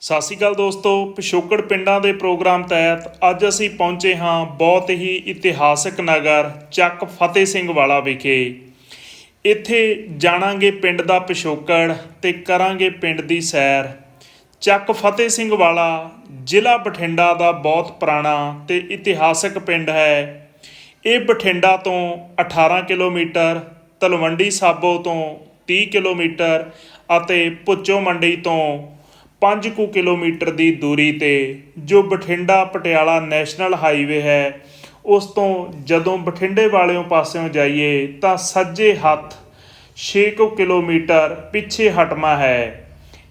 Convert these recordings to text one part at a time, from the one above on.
ਸਤਿ ਸ਼੍ਰੀ ਅਕਾਲ ਦੋਸਤੋ, ਪਿਛੋਕੜ ਪਿੰਡਾਂ ਦੇ ਪ੍ਰੋਗਰਾਮ ਤਹਿਤ ਅੱਜ ਅਸੀਂ ਪਹੁੰਚੇ ਹਾਂ ਬਹੁਤ ਹੀ ਇਤਿਹਾਸਕ ਨਗਰ ਚੱਕ ਫਤਿਹ ਸਿੰਘ ਵਾਲਾ ਵਿਖੇ। ਇੱਥੇ ਜਾਣਾਂਗੇ ਪਿੰਡ ਦਾ ਪਿਛੋਕੜ ਤੇ ਕਰਾਂਗੇ ਪਿੰਡ ਦੀ ਸੈਰ। ਚੱਕ ਫਤਿਹ ਸਿੰਘ ਵਾਲਾ ਜ਼ਿਲ੍ਹਾ ਬਠਿੰਡਾ ਦਾ ਬਹੁਤ ਪੁਰਾਣਾ ਤੇ ਇਤਿਹਾਸਕ ਪਿੰਡ ਹੈ। ਇਹ ਬਠਿੰਡਾ ਤੋਂ 18 ਕਿਲੋਮੀਟਰ, ਤਲਵੰਡੀ ਸਾਬੋ ਤੋਂ 30 ਕਿਲੋਮੀਟਰ ਅਤੇ ਪੁੱਚੋ ਮੰਡੀ ਤੋਂ 5 ਕੁ ਕਿਲੋਮੀਟਰ ਦੀ ਦੂਰੀ ਤੇ ਜੋ ਬਠਿੰਡਾ ਪਟਿਆਲਾ ਨੈਸ਼ਨਲ ਹਾਈਵੇ ਹੈ, ਉਸ ਤੋਂ ਜਦੋਂ ਬਠਿੰਡੇ ਵਾਲਿਓਂ ਪਾਸਿਓਂ ਜਾਈਏ ਤਾਂ ਸੱਜੇ ਹੱਥ 6 ਕੁ ਕਿਲੋਮੀਟਰ ਪਿੱਛੇ ਹਟਮਾ ਹੈ।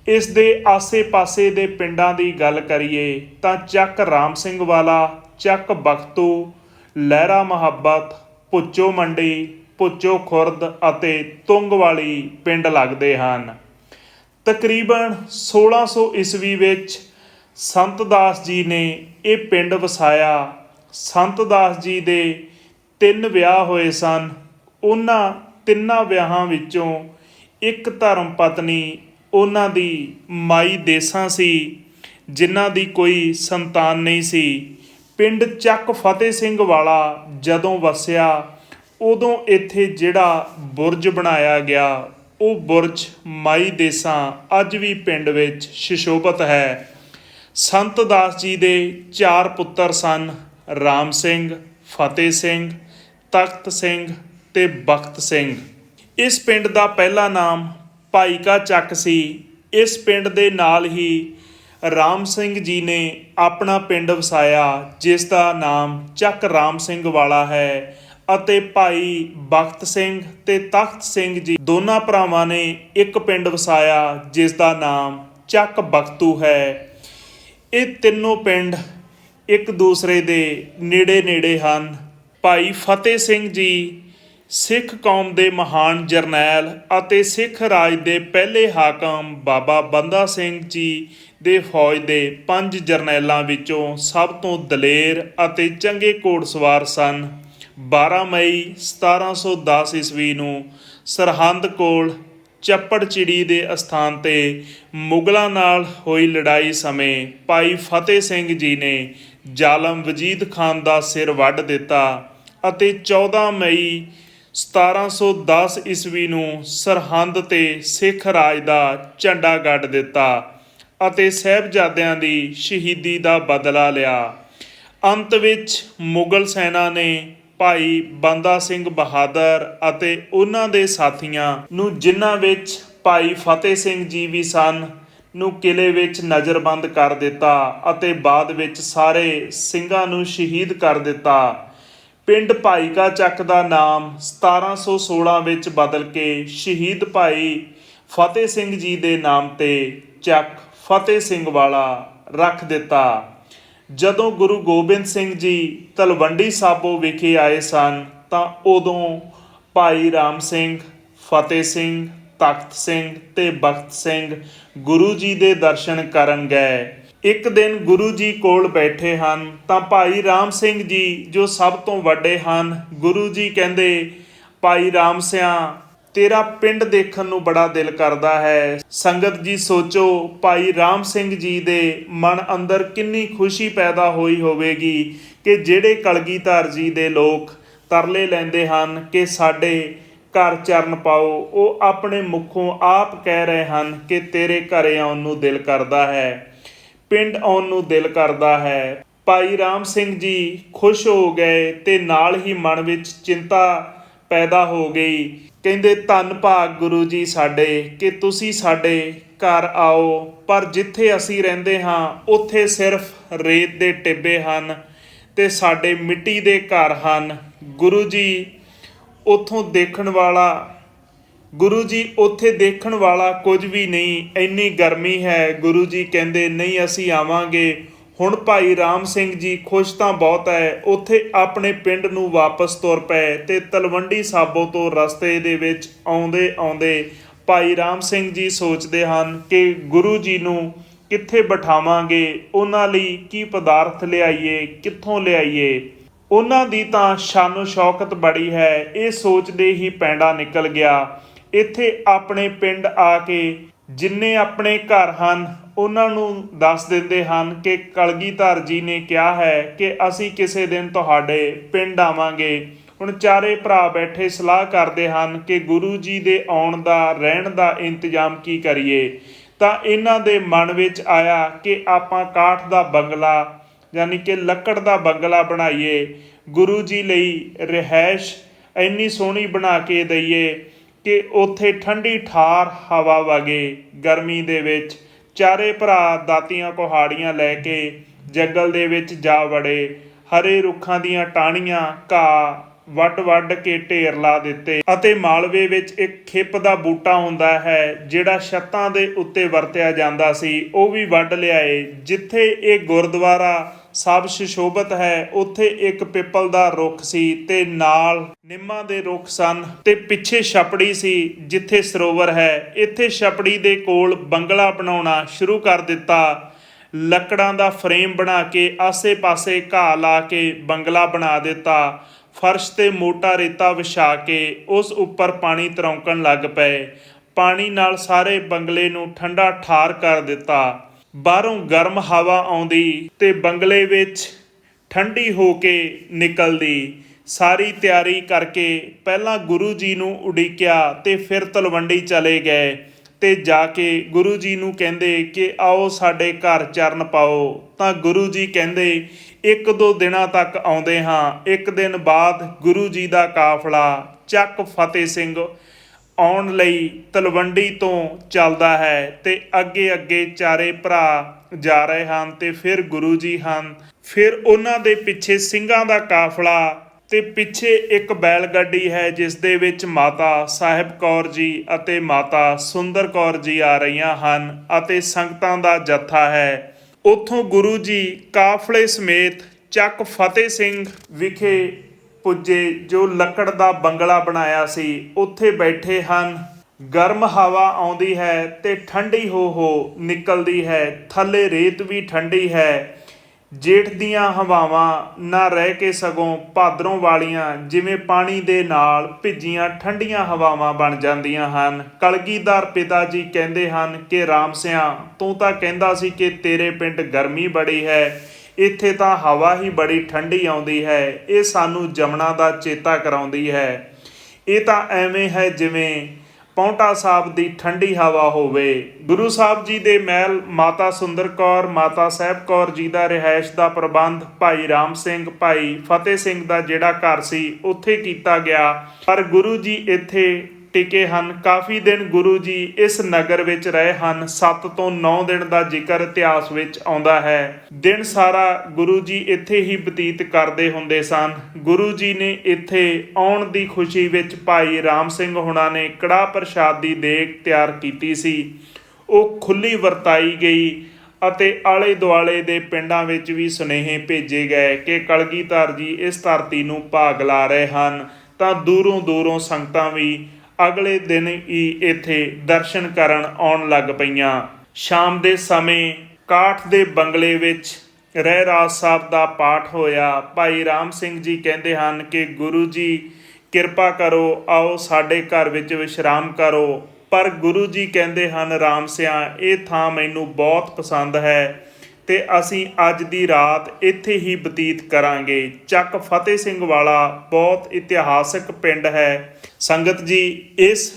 ਇਸ ਦੇ ਆਸੇ-ਪਾਸੇ ਦੇ ਪਿੰਡਾਂ ਦੀ ਗੱਲ ਕਰੀਏ ਤਾਂ ਚੱਕ ਰਾਮ ਸਿੰਘ ਵਾਲਾ, ਚੱਕ ਬਖਤੂ, ਲਹਿਰਾ ਮੁਹੱਬਤ, ਪੁੱਚੋ ਮੰਡੀ, ਪੁੱਚੋ ਖੁਰਦ ਅਤੇ ਤੁੰਗ ਵਾਲੀ ਪਿੰਡ ਲੱਗਦੇ ਹਨ। ਤਕਰੀਬਨ 1600 ਈਸਵੀ ਵਿੱਚ ਸੰਤ ਦਾਸ ਜੀ ਨੇ ਇਹ ਪਿੰਡ ਵਸਾਇਆ। ਸੰਤ ਦਾਸ ਜੀ ਦੇ ਤਿੰਨ ਵਿਆਹ ਹੋਏ ਸਨ। ਉਹਨਾਂ ਤਿੰਨਾਂ ਵਿਆਹਾਂ ਵਿੱਚੋਂ ਇੱਕ ਧਰਮ ਪਤਨੀ, ਉਹਨਾਂ ਦੀ ਮਾਈ ਦੇਸਾਂ ਸੀ, ਜਿਨ੍ਹਾਂ ਦੀ ਕੋਈ ਸੰਤਾਨ ਨਹੀਂ ਸੀ। ਪਿੰਡ ਚੱਕ ਫਤਿਹ ਸਿੰਘ ਵਾਲਾ ਜਦੋਂ ਵਸਿਆ, ਉਦੋਂ ਇੱਥੇ ਜਿਹੜਾ ਬੁਰਜ ਬਣਾਇਆ ਗਿਆ। ਉਹ ਬੁਰਜ ਮਾਈ ਦੇਸਾਂ ਅੱਜ ਵੀ ਪਿੰਡ ਵਿੱਚ ਸ਼ਿਸ਼ੋਭਤ ਹੈ। ਸੰਤ ਦਾਸ ਜੀ ਦੇ ਚਾਰ ਪੁੱਤਰ ਸਨ, ਰਾਮ ਸਿੰਘ, ਫਤਿਹ ਸਿੰਘ, ਤਖਤ ਸਿੰਘ ਤੇ ਬਖਤ ਸਿੰਘ। ਇਸ ਪਿੰਡ ਦਾ ਪਹਿਲਾ ਨਾਮ ਭਾਈ ਕਾ ਚੱਕ ਸੀ। ਇਸ ਪਿੰਡ ਦੇ ਨਾਲ ਹੀ ਰਾਮ ਸਿੰਘ ਜੀ ਨੇ ਆਪਣਾ ਪਿੰਡ ਵਸਾਇਆ, ਜਿਸ ਦਾ ਨਾਮ ਚੱਕ ਰਾਮ ਸਿੰਘ ਵਾਲਾ ਹੈ। ਅਤੇ ਭਾਈ ਬਖਤ ਸਿੰਘ ਤੇ ਤਖਤ ਸਿੰਘ ਜੀ ਦੋਨਾਂ ਭਰਾਵਾਂ ਨੇ ਇੱਕ ਪਿੰਡ ਵਸਾਇਆ, ਜਿਸ ਦਾ ਨਾਮ ਚੱਕ ਬਖਤੂ ਹੈ। ਇਹ ਤਿੰਨੋਂ ਪਿੰਡ ਇੱਕ ਦੂਸਰੇ ਦੇ ਨੇੜੇ ਨੇੜੇ ਹਨ। ਭਾਈ ਫਤਿਹ ਸਿੰਘ ਜੀ ਸਿੱਖ ਕੌਮ ਦੇ ਮਹਾਨ ਜਰਨੈਲ ਅਤੇ ਸਿੱਖ ਰਾਜ ਦੇ ਪਹਿਲੇ ਹਾਕਮ ਬਾਬਾ ਬੰਦਾ ਸਿੰਘ ਜੀ ਦੇ ਫੌਜ ਦੇ ਪੰਜ ਜਰਨੈਲਾਂ ਵਿੱਚੋਂ ਸਭ ਤੋਂ ਦਲੇਰ ਅਤੇ ਚੰਗੇ ਘੋੜਸਵਾਰ ਸਨ। 12 ਮਈ 1710 ਈਸਵੀ ਨੂੰ ਸਰਹੰਦ ਕੋਲ ਚੱਪੜਚਿੜੀ ਦੇ ਅਸਥਾਨ ਤੇ ਮੁਗਲਾਂ ਨਾਲ ਹੋਈ ਲੜਾਈ ਸਮੇਂ ਭਾਈ ਫਤਿਹ ਸਿੰਘ ਜੀ ਨੇ ਜ਼ਾਲਮ ਵਜੀਦ ਖਾਨ ਦਾ ਸਿਰ ਵੱਢ ਦਿੱਤਾ ਅਤੇ 14 ਮਈ 1710 ਈਸਵੀ ਨੂੰ ਸਰਹੰਦ ਤੇ ਸਿੱਖ ਰਾਜ ਦਾ ਝੰਡਾ ਗੱਡ ਦਿੱਤਾ ਅਤੇ ਸਹਿਬਜ਼ਾਦਿਆਂ ਦੀ ਸ਼ਹੀਦੀ ਦਾ ਬਦਲਾ ਲਿਆ। ਅੰਤ ਵਿੱਚ ਮੁਗਲ ਸੈਨਾ ਨੇ ਭਾਈ ਬੰਦਾ ਸਿੰਘ ਬਹਾਦਰ ਅਤੇ ਉਹਨਾਂ ਦੇ ਸਾਥੀਆਂ ਨੂੰ ਜਿਨ੍ਹਾਂ ਵਿੱਚ ਭਾਈ ਫਤਿਹ ਸਿੰਘ ਜੀ ਵੀ ਸਨ, ਨੂੰ ਕਿਲੇ ਵਿੱਚ ਨਜ਼ਰਬੰਦ ਕਰ ਦਿੱਤਾ ਅਤੇ ਬਾਅਦ ਵਿੱਚ ਸਾਰੇ ਸਿੰਘਾਂ ਨੂੰ ਸ਼ਹੀਦ ਕਰ ਦਿੱਤਾ। ਪਿੰਡ ਭਾਈਕਾ ਚੱਕ ਦਾ ਨਾਮ 1716 ਵਿੱਚ ਬਦਲ ਕੇ ਸ਼ਹੀਦ ਭਾਈ ਫਤਿਹ ਸਿੰਘ ਜੀ ਦੇ ਨਾਮ ਤੇ ਚੱਕ ਫਤਿਹ ਸਿੰਘ ਵਾਲਾ ਰੱਖ ਦਿੱਤਾ। ਜਦੋਂ ਗੁਰੂ ਗੋਬਿੰਦ ਸਿੰਘ ਜੀ ਤਲਵੰਡੀ ਸਾਬੋ ਵਿਖੇ ਆਏ ਸਨ, ਤਾਂ ਉਦੋਂ ਭਾਈ ਰਾਮ ਸਿੰਘ, ਫਤਿਹ ਸਿੰਘ, ਤਖਤ ਸਿੰਘ ਤੇ ਬਖਤ ਸਿੰਘ ਗੁਰੂ ਜੀ ਦੇ ਦਰਸ਼ਨ ਕਰਨ ਗਏ। ਇੱਕ ਦਿਨ ਗੁਰੂ ਜੀ ਕੋਲ ਬੈਠੇ ਹਨ, ਤਾਂ ਭਾਈ ਰਾਮ ਸਿੰਘ ਜੀ ਜੋ ਸਭ ਤੋਂ ਵੱਡੇ ਹਨ, ਗੁਰੂ ਜੀ ਕਹਿੰਦੇ, ਭਾਈ ਰਾਮ ਸਿਆ ਤੇਰਾ ਪਿੰਡ ਦੇਖਣ ਨੂੰ ਬੜਾ ਦਿਲ ਕਰਦਾ ਹੈ। ਸੰਗਤ ਜੀ ਸੋਚੋ, ਭਾਈ ਰਾਮ ਸਿੰਘ ਜੀ ਦੇ ਮਨ ਅੰਦਰ ਕਿੰਨੀ ਖੁਸ਼ੀ ਪੈਦਾ ਹੋਈ ਹੋਵੇਗੀ ਕਿ ਜਿਹੜੇ ਕਲਗੀਧਰ ਜੀ ਦੇ ਲੋਕ ਤਰਲੇ ਲੈਂਦੇ ਹਨ ਕਿ ਸਾਡੇ ਘਰ ਚਰਨ ਪਾਓ। ਉਹ ਆਪਣੇ ਮੁਖੋਂ ਆਪ ਕਹਿ ਰਹੇ ਹਨ ਕਿ ਤੇਰੇ ਘਰੇ ਆਉਣ ਨੂੰ ਦਿਲ ਕਰਦਾ ਹੈ। ਪਿੰਡ ਆਉਣ ਨੂੰ ਦਿਲ ਕਰਦਾ ਹੈ। ਭਾਈ ਰਾਮ ਸਿੰਘ ਜੀ ਖੁਸ਼ ਹੋ ਗਏ ਤੇ ਨਾਲ ਹੀ ਮਨ ਵਿੱਚ ਚਿੰਤਾ ਪੈਦਾ ਹੋ ਗਈ। ਕਹਿੰਦੇ, ਧੰਨ ਭਾਗ ਗੁਰੂ ਜੀ ਸਾਡੇ, ਕਿ ਤੁਸੀਂ ਸਾਡੇ ਘਰ ਆਓ। ਪਰ ਜਿੱਥੇ ਅਸੀਂ ਰਹਿੰਦੇ ਹਾਂ, ਉੱਥੇ ਸਿਰਫ ਰੇਤ ਦੇ ਟਿੱਬੇ ਹਨ ਤੇ ਸਾਡੇ ਮਿੱਟੀ ਦੇ ਘਰ ਹਨ। ਗੁਰੂ ਜੀ ਉੱਥੋਂ ਦੇਖਣ ਵਾਲਾ, ਗੁਰੂ ਜੀ ਉੱਥੇ ਦੇਖਣ ਵਾਲਾ ਕੁਝ ਵੀ ਨਹੀਂ, ਇੰਨੀ ਗਰਮੀ ਹੈ। ਗੁਰੂ ਜੀ ਕਹਿੰਦੇ, ਨਹੀਂ, ਅਸੀਂ ਆਵਾਂਗੇ। ਹੁਣ ਭਾਈ ਰਾਮ ਸਿੰਘ ਜੀ ਖੁਸ਼ ਤਾਂ ਬਹੁਤ ਹੈ ਉੱਥੇ ਆਪਣੇ ਪਿੰਡ ਨੂੰ ਵਾਪਸ ਤੁਰ ਪਏ ਤੇ ਤਲਵੰਡੀ ਸਾਬੋ ਤੋਂ ਰਸਤੇ ਦੇ ਵਿੱਚ ਆਉਂਦੇ ਆਉਂਦੇ ਭਾਈ ਰਾਮ ਸਿੰਘ ਜੀ ਸੋਚਦੇ ਹਨ ਕਿ ਗੁਰੂ ਜੀ ਨੂੰ ਕਿੱਥੇ ਬਿਠਾਵਾਂਗੇ, ਉਹਨਾਂ ਲਈ ਕੀ ਪਦਾਰਥ ਲਿਆਈਏ, ਕਿੱਥੋਂ ਲਿਆਈਏ? ਉਹਨਾਂ ਦੀ ਤਾਂ ਸ਼ਾਨੋ ਸ਼ੌਕਤ ਬੜੀ ਹੈ, ਇਹ ਸੋਚਦੇ ਹੀ ਪੈਂਡਾ ਨਿਕਲ ਗਿਆ। ਇੱਥੇ ਆਪਣੇ ਪਿੰਡ ਆ ਕੇ ਜਿੰਨੇ ਆਪਣੇ ਘਰ ਹਨ, ਉਹਨਾਂ ਨੂੰ ਦੱਸ ਦਿੰਦੇ ਹਨ ਕਿ ਕਲਗੀਧਰ ਜੀ ਨੇ ਕਿਹਾ ਹੈ ਕਿ ਅਸੀਂ ਕਿਸੇ ਦਿਨ ਤੁਹਾਡੇ ਪਿੰਡ ਆਵਾਂਗੇ। ਹੁਣ ਚਾਰੇ ਭਰਾ ਬੈਠੇ ਸਲਾਹ ਕਰਦੇ ਹਨ ਕਿ ਗੁਰੂ ਜੀ ਦੇ ਆਉਣ ਦਾ, ਰਹਿਣ ਦਾ ਇੰਤਜ਼ਾਮ ਕੀ ਕਰੀਏ। ਤਾਂ ਇਹਨਾਂ ਦੇ ਮਨ ਵਿੱਚ ਆਇਆ ਕਿ ਆਪਾਂ ਕਾਠ ਦਾ ਬੰਗਲਾ, ਯਾਨੀ ਕਿ ਲੱਕੜ ਦਾ ਬੰਗਲਾ ਬਣਾਈਏ। ਗੁਰੂ ਜੀ ਲਈ ਰਿਹਾਇਸ਼ ਇੰਨੀ ਸੋਹਣੀ ਬਣਾ ਕੇ ਦਈਏ। ਕਿ ਉੱਥੇ ਠੰਡੀ ਠਾਰ ਹਵਾ ਵਗੇ, ਗਰਮੀ ਦੇ ਵਿੱਚ ਚਾਰੇ ਭਰਾ ਦਾਤੀਆਂ ਕੁਹਾੜੀਆਂ ਲੈ ਕੇ ਜੰਗਲ ਦੇ ਵਿੱਚ ਜਾ ਵੜੇ। ਹਰੇ ਰੁੱਖਾਂ ਦੀਆਂ ਟਾਹਣੀਆਂ ਘਾਹ ਵੱਡ ਵੱਡ ਕੇ ਢੇਰ ਲਾ ਦਿੱਤੇ ਅਤੇ ਮਾਲਵੇ ਵਿੱਚ ਇੱਕ ਖਿੱਪ ਦਾ ਬੂਟਾ ਹੁੰਦਾ ਹੈ, ਜਿਹੜਾ ਛੱਤਾਂ ਦੇ ਉੱਤੇ ਵਰਤਿਆ ਜਾਂਦਾ ਸੀ। ਉਹ ਵੀ ਵੱਢ ਲਿਆਏ, ਜਿੱਥੇ ਇਹ ਗੁਰਦੁਆਰਾ ਸਭ ਸੁਸ਼ੋਭਿਤ ਹੈ। ਉੱਥੇ ਇੱਕ ਪਿੱਪਲ ਦਾ ਰੁੱਖ ਸੀ ਤੇ ਨਾਲ ਨਿੰਮਾਂ ਦੇ ਰੁੱਖ ਸਨ ਤੇ ਪਿੱਛੇ ਛਪੜੀ ਸੀ ਜਿੱਥੇ ਸਰੋਵਰ ਹੈ। ਇੱਥੇ ਛਪੜੀ ਦੇ ਕੋਲ ਬੰਗਲਾ ਬਣਾਉਣਾ ਸ਼ੁਰੂ ਕਰ ਦਿੱਤਾ। ਲੱਕੜਾਂ ਦਾ ਫਰੇਮ ਬਣਾ ਕੇ ਆਸੇ-ਪਾਸੇ ਘਾਹ ਲਾ ਕੇ ਬੰਗਲਾ ਬਣਾ ਦਿੱਤਾ। ਫਰਸ਼ ਤੇ ਮੋਟਾ ਰੇਤਾ ਵਿਛਾ ਕੇ ਉਸ ਉੱਪਰ ਪਾਣੀ ਤਰੌਂਕਣ ਲੱਗ ਪਏ। ਪਾਣੀ ਨਾਲ ਸਾਰੇ ਬੰਗਲੇ ਨੂੰ ਠੰਡਾ ਠਾਰ ਕਰ ਦਿੱਤਾ। ਬਾਹਰੋਂ ਗਰਮ ਹਵਾ ਆਉਂਦੀ ਤੇ ਬੰਗਲੇ ਵਿੱਚ ਠੰਡੀ ਹੋ ਕੇ ਨਿਕਲਦੀ। ਸਾਰੀ ਤਿਆਰੀ ਕਰਕੇ ਪਹਿਲਾਂ ਗੁਰੂ ਜੀ ਨੂੰ ਉਡੀਕਿਆ ਤੇ ਫਿਰ ਤਲਵੰਡੀ ਚਲੇ ਗਏ ਤੇ ਜਾ ਕੇ ਗੁਰੂ ਜੀ ਨੂੰ ਕਹਿੰਦੇ ਕਿ ਆਓ ਸਾਡੇ ਘਰ ਚਰਨ ਪਾਓ। ਤਾਂ ਗੁਰੂ ਜੀ ਕਹਿੰਦੇ, ਇੱਕ ਦੋ ਦਿਨਾਂ ਤੱਕ ਆਉਂਦੇ ਹਾਂ। ਇੱਕ ਦਿਨ ਬਾਅਦ ਗੁਰੂ ਜੀ ਦਾ ਕਾਫਲਾ। ਚੱਕ ਫਤਿਹ ਸਿੰਘ ਆਉਣ ਲਈ ਤਲਵੰਡੀ ਤੋਂ ਚੱਲਦਾ ਹੈ ਤੇ ਅੱਗੇ ਅੱਗੇ ਚਾਰੇ ਭਰਾ ਜਾ ਰਹੇ ਹਨ ਤੇ ਫਿਰ ਗੁਰੂ ਜੀ ਹਨ। ਫਿਰ ਉਹਨਾਂ ਦੇ ਪਿੱਛੇ ਸਿੰਘਾਂ ਦਾ ਕਾਫਲਾ ਤੇ ਪਿੱਛੇ ਇੱਕ ਬੈਲ ਗੱਡੀ ਹੈ ਜਿਸ ਦੇ ਵਿੱਚ ਮਾਤਾ ਸਾਹਿਬ ਕੌਰ ਜੀ ਅਤੇ ਮਾਤਾ ਸੁੰਦਰ ਕੌਰ ਜੀ ਆ ਰਹੀਆਂ ਹਨ ਅਤੇ ਸੰਗਤਾਂ ਦਾ ਜੱਥਾ ਹੈ। ਉੱਥੋਂ ਗੁਰੂ ਜੀ ਕਾਫਲੇ ਸਮੇਤ ਚੱਕ ਫਤਿਹ ਸਿੰਘ ਵਿਖੇ ਪੁੱਜੇ, ਜੋ ਲੱਕੜ ਦਾ ਬੰਗਲਾ ਬਣਾਇਆ ਸੀ, ਉੱਥੇ ਬੈਠੇ ਹਨ। ਗਰਮ ਹਵਾ ਆਉਂਦੀ ਹੈ ਤੇ ਠੰਡੀ ਹੋ ਹੋ ਨਿਕਲਦੀ ਹੈ। ਥੱਲੇ ਰੇਤ ਵੀ ਠੰਡੀ ਹੈ। ਜੇਠ ਦੀਆਂ ਹਵਾਵਾਂ ਨਾ ਰਹਿ ਕੇ ਸਗੋਂ ਭਾਦਰੋਂ ਵਾਲੀਆਂ, ਜਿਵੇਂ ਪਾਣੀ ਦੇ ਨਾਲ ਭਿੱਜੀਆਂ ਠੰਡੀਆਂ ਹਵਾਵਾਂ ਬਣ ਜਾਂਦੀਆਂ ਹਨ। ਕਲਗੀਧਰ ਪਿਤਾ ਜੀ ਕਹਿੰਦੇ ਹਨ ਕਿ, ਰਾਮ ਸਿਆ, ਤੂੰ ਤਾਂ ਕਹਿੰਦਾ ਸੀ ਕਿ ਤੇਰੇ ਪਿੰਡ ਗਰਮੀ ਬੜੀ ਹੈ। ਇੱਥੇ ਤਾਂ ਹਵਾ ਹੀ ਬੜੀ ਠੰਡੀ ਆਉਂਦੀ ਹੈ, ਇਹ ਸਾਨੂੰ ਜਮਨਾ ਦਾ ਚੇਤਾ ਕਰਾਉਂਦੀ ਹੈ। ਇਹ ਤਾਂ ਐਵੇਂ ਹੈ ਜਿਵੇਂ ਪੌਂਟਾ ਸਾਹਿਬ ਦੀ ਠੰਡੀ ਹਵਾ ਹੋਵੇ। ਗੁਰੂ ਸਾਹਿਬ ਜੀ ਦੇ ਮਹਿਲ ਮਾਤਾ ਸੁੰਦਰ ਕੌਰ, ਮਾਤਾ ਸਾਹਿਬ ਕੌਰ ਜੀ ਦਾ ਰਿਹਾਇਸ਼ ਦਾ ਪ੍ਰਬੰਧ, ਭਾਈ ਰਾਮ ਸਿੰਘ, ਭਾਈ ਫਤਿਹ ਸਿੰਘ ਦਾ ਜਿਹੜਾ ਘਰ ਸੀ, ਉੱਥੇ ਕੀਤਾ ਗਿਆ। ਪਰ ਗੁਰੂ ਜੀ ਇੱਥੇ ਟਿਕੇ ਹਨ। ਕਾਫੀ ਦਿਨ ਗੁਰੂ ਜੀ ਇਸ ਨਗਰ ਵਿੱਚ ਰਹੇ ਹਨ। 7 ਤੋਂ 9 ਦਿਨ ਦਾ ਜ਼ਿਕਰ ਇਤਿਹਾਸ ਵਿੱਚ ਆਉਂਦਾ ਹੈ। ਦਿਨ ਸਾਰਾ ਗੁਰੂ ਜੀ ਇੱਥੇ ਹੀ ਬਤੀਤ ਕਰਦੇ ਹੁੰਦੇ ਸਨ। ਗੁਰੂ ਜੀ ਨੇ ਇੱਥੇ ਆਉਣ ਦੀ ਖੁਸ਼ੀ ਵਿੱਚ ਭਾਈ ਰਾਮ ਸਿੰਘ ਹੁਣਾਂ ਨੇ ਕੜਾ ਪ੍ਰਸ਼ਾਦ ਦੀ ਦੇਗ ਤਿਆਰ ਕੀਤੀ ਸੀ। ਉਹ ਖੁੱਲੀ ਵਰਤਾਈ ਗਈ ਅਤੇ ਆਲੇ ਦੁਆਲੇ ਦੇ ਪਿੰਡਾਂ ਵਿੱਚ ਵੀ ਸੁਨੇਹੇ ਭੇਜੇ ਗਏ ਕਿ ਕਲਗੀਧਰ ਜੀ ਇਸ ਧਰਤੀ ਨੂੰ ਭਾਗ ਲਾ ਰਹੇ ਹਨ। ਤਾਂ ਦੂਰੋਂ ਦੂਰੋਂ ਸੰਗਤਾਂ ਵੀ ਅਗਲੇ ਦਿਨ ਹੀ ਇੱਥੇ ਦਰਸ਼ਨ ਕਰਨ ਆਉਣ ਲੱਗ ਪਈਆਂ। ਸ਼ਾਮ ਦੇ ਸਮੇਂ ਕਾਠ ਦੇ ਬੰਗਲੇ ਵਿੱਚ ਰਹਿ ਰਾਜ ਸਾਹਿਬ ਦਾ ਪਾਠ ਹੋਇਆ। ਭਾਈ ਰਾਮ ਸਿੰਘ ਜੀ ਕਹਿੰਦੇ ਹਨ ਕਿ ਗੁਰੂ ਜੀ, ਕਿਰਪਾ ਕਰੋ, ਆਓ ਸਾਡੇ ਘਰ ਵਿੱਚ ਵਿਸ਼ਰਾਮ ਕਰੋ। ਪਰ ਗੁਰੂ ਜੀ ਕਹਿੰਦੇ ਹਨ, ਰਾਮ ਸਿਆ, ਇਹ ਥਾਂ ਮੈਨੂੰ ਬਹੁਤ ਪਸੰਦ ਹੈ। ਤੇ ਅਸੀਂ ਅੱਜ ਦੀ ਰਾਤ ਇੱਥੇ ਹੀ ਬਤੀਤ ਕਰਾਂਗੇ। ਚੱਕ ਫਤਿਹ ਸਿੰਘ ਵਾਲਾ ਬਹੁਤ ਇਤਿਹਾਸਕ ਪਿੰਡ ਹੈ। ਸੰਗਤ ਜੀ, ਇਸ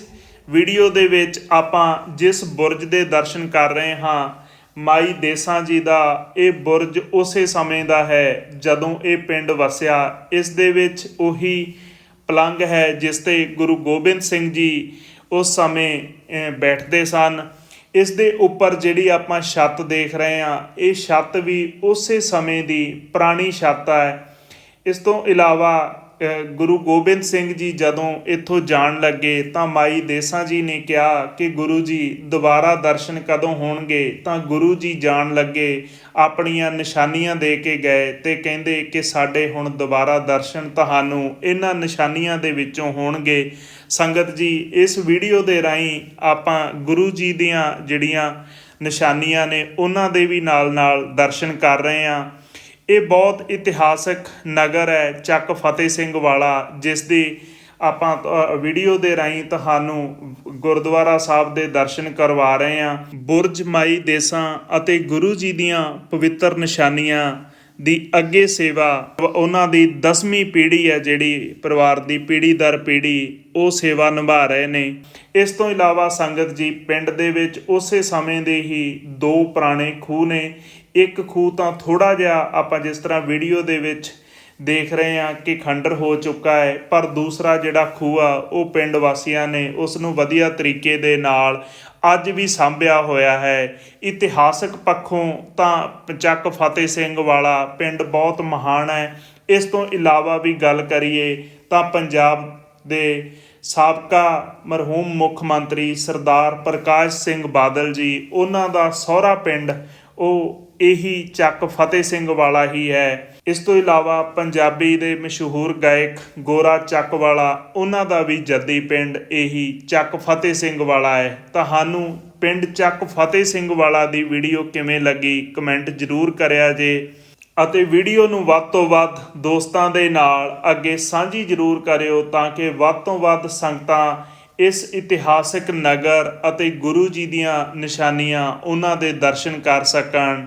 ਵੀਡੀਓ ਦੇ ਵਿੱਚ ਆਪਾਂ ਜਿਸ ਬੁਰਜ ਦੇ ਦਰਸ਼ਨ ਕਰ ਰਹੇ ਹਾਂ, ਮਾਈ ਦੇਸਾਂ ਜੀ ਦਾ, ਇਹ ਬੁਰਜ ਉਸੇ ਸਮੇਂ ਦਾ ਹੈ ਜਦੋਂ ਇਹ ਪਿੰਡ ਵਸਿਆ। ਇਸ ਦੇ ਵਿੱਚ ਉਹੀ ਪਲੰਗ ਹੈ ਜਿਸ ਤੇ ਗੁਰੂ ਗੋਬਿੰਦ ਸਿੰਘ ਜੀ ਉਸ ਸਮੇਂ ਬੈਠਦੇ ਸਨ। ਇਸ ਦੇ ਉੱਪਰ ਜਿਹੜੀ ਆਪਾਂ ਛੱਤ ਦੇਖ ਰਹੇ ਹਾਂ, ਇਹ ਛੱਤ ਵੀ ਉਸੇ ਸਮੇਂ ਦੀ ਪੁਰਾਣੀ ਛੱਤ ਹੈ। ਇਸ ਤੋਂ ਇਲਾਵਾ ਗੁਰੂ ਗੋਬਿੰਦ ਸਿੰਘ ਜੀ ਜਦੋਂ ਇੱਥੋਂ ਜਾਣ ਲੱਗੇ ਤਾਂ ਮਾਈ ਦੇਸਾਂ ਜੀ ਨੇ ਕਿਹਾ ਕਿ ਗੁਰੂ ਜੀ, ਦੁਬਾਰਾ ਦਰਸ਼ਨ ਕਦੋਂ ਹੋਣਗੇ? ਤਾਂ ਗੁਰੂ ਜੀ ਜਾਣ ਲੱਗੇ, ਆਪਣੀਆਂ ਨਿਸ਼ਾਨੀਆਂ ਦੇ ਕੇ ਗਏ ਤੇ ਕਹਿੰਦੇ ਕਿ ਸਾਡੇ ਹੁਣ ਦੁਬਾਰਾ ਦਰਸ਼ਨ ਤੁਹਾਨੂੰ ਇਹਨਾਂ ਨਿਸ਼ਾਨੀਆਂ ਦੇ ਵਿੱਚੋਂ ਹੋਣਗੇ। ਸੰਗਤ ਜੀ, ਇਸ ਵੀਡੀਓ ਦੇ ਰਾਹੀਂ ਆਪਾਂ ਗੁਰੂ ਜੀ ਦੀਆਂ ਜਿਹੜੀਆਂ ਨਿਸ਼ਾਨੀਆਂ ਨੇ, ਉਹਨਾਂ ਦੇ ਵੀ ਨਾਲ ਨਾਲ ਦਰਸ਼ਨ ਕਰ ਰਹੇ ਹਾਂ। ਇਹ ਬਹੁਤ ਇਤਿਹਾਸਕ ਨਗਰ ਹੈ, ਚੱਕ ਫਤਿਹ ਸਿੰਘ ਵਾਲਾ ਜਿਸ ਦੀ ਆਪਾਂ ਵੀਡੀਓ ਦੇ ਰਾਹੀਂ ਤੁਹਾਨੂੰ ਗੁਰਦੁਆਰਾ ਸਾਹਿਬ ਦੇ ਦਰਸ਼ਨ ਕਰਵਾ ਰਹੇ ਹਾਂ। ਬੁਰਜ ਮਾਈ ਦੇਸਾਂ ਅਤੇ ਗੁਰੂ ਜੀ ਦੀਆਂ ਪਵਿੱਤਰ ਨਿਸ਼ਾਨੀਆਂ ਦੀ ਅੱਗੇ ਸੇਵਾ, ਉਹਨਾਂ ਦੀ 10ਵੀਂ ਪੀੜ੍ਹੀ ਹੈ ਜਿਹੜੀ ਪਰਿਵਾਰ ਦੀ ਪੀੜ੍ਹੀ ਦਰ ਪੀੜ੍ਹੀ ਉਹ ਸੇਵਾ ਨਿਭਾ ਰਹੇ ਨੇ। ਇਸ ਤੋਂ ਇਲਾਵਾ ਸੰਗਤ ਜੀ ਪਿੰਡ ਦੇ ਵਿੱਚ ਉਸੇ ਸਮੇਂ ਦੇ ਹੀ ਦੋ ਪੁਰਾਣੇ ਖੂਹ ਨੇ ਇੱਕ ਖੂਹ ਤਾਂ ਥੋੜਾ ਜਿਹਾ ਆਪਾਂ ਜਿਸ ਤਰ੍ਹਾਂ ਵੀਡੀਓ ਦੇ ਵਿੱਚ ਦੇਖ ਰਹੇ ਹਾਂ ਕਿ ਖੰਡਰ ਹੋ ਚੁੱਕਾ ਹੈ, ਪਰ ਦੂਸਰਾ ਜਿਹੜਾ ਖੂਹ ਆ, ਉਹ ਪਿੰਡ ਵਾਸੀਆਂ ਨੇ ਉਸ ਨੂੰ ਵਧੀਆ ਤਰੀਕੇ ਦੇ ਨਾਲ ਅੱਜ ਵੀ ਸਾਂਭਿਆ ਹੋਇਆ ਹੈ। ਇਤਿਹਾਸਕ ਪੱਖੋਂ ਤਾਂ ਚੱਕ ਫਤਿਹ ਸਿੰਘ ਵਾਲਾ ਪਿੰਡ ਬਹੁਤ ਮਹਾਨ ਹੈ। ਇਸ ਤੋਂ ਇਲਾਵਾ ਵੀ ਗੱਲ ਕਰੀਏ ਤਾਂ ਪੰਜਾਬ ਦੇ ਸਾਬਕਾ ਮਰਹੂਮ ਮੁੱਖ ਮੰਤਰੀ ਸਰਦਾਰ ਪ੍ਰਕਾਸ਼ ਸਿੰਘ ਬਾਦਲ ਜੀ, ਉਹਨਾਂ ਦਾ ਸਹੁਰਾ ਪਿੰਡ, ਉਹ ਇਹੀ ਚੱਕ ਫਤਿਹ ਸਿੰਘ ਵਾਲਾ ਹੀ ਹੈ। ਇਸ ਤੋਂ ਇਲਾਵਾ ਪੰਜਾਬੀ ਦੇ ਮਸ਼ਹੂਰ ਗਾਇਕ ਗੋਰਾ ਚੱਕ ਵਾਲਾ, ਉਹਨਾਂ ਦਾ ਵੀ ਜੱਦੀ ਪਿੰਡ ਇਹੀ ਚੱਕ ਫਤਿਹ ਸਿੰਘ ਵਾਲਾ ਹੈ। ਤੁਹਾਨੂੰ ਪਿੰਡ ਚੱਕ ਫਤਿਹ ਸਿੰਘ ਵਾਲਾ ਦੀ ਵੀਡੀਓ ਕਿਵੇਂ ਲੱਗੀ ਕਮੈਂਟ ਜ਼ਰੂਰ ਕਰਿਆ ਜੇ। ਅਤੇ ਵੀਡੀਓ ਨੂੰ ਵੱਧ ਤੋਂ ਵੱਧ ਦੋਸਤਾਂ ਦੇ ਨਾਲ ਅੱਗੇ ਸਾਂਝੀ ਜ਼ਰੂਰ ਕਰਿਓ ਤਾਂ ਕਿ ਵੱਧ ਤੋਂ ਵੱਧ ਸੰਗਤਾਂ ਇਸ ਇਤਿਹਾਸਕ ਨਗਰ ਅਤੇ ਗੁਰੂ ਜੀ ਦੀਆਂ ਨਿਸ਼ਾਨੀਆਂ ਉਹਨਾਂ ਦੇ ਦਰਸ਼ਨ ਕਰ ਸਕਣ।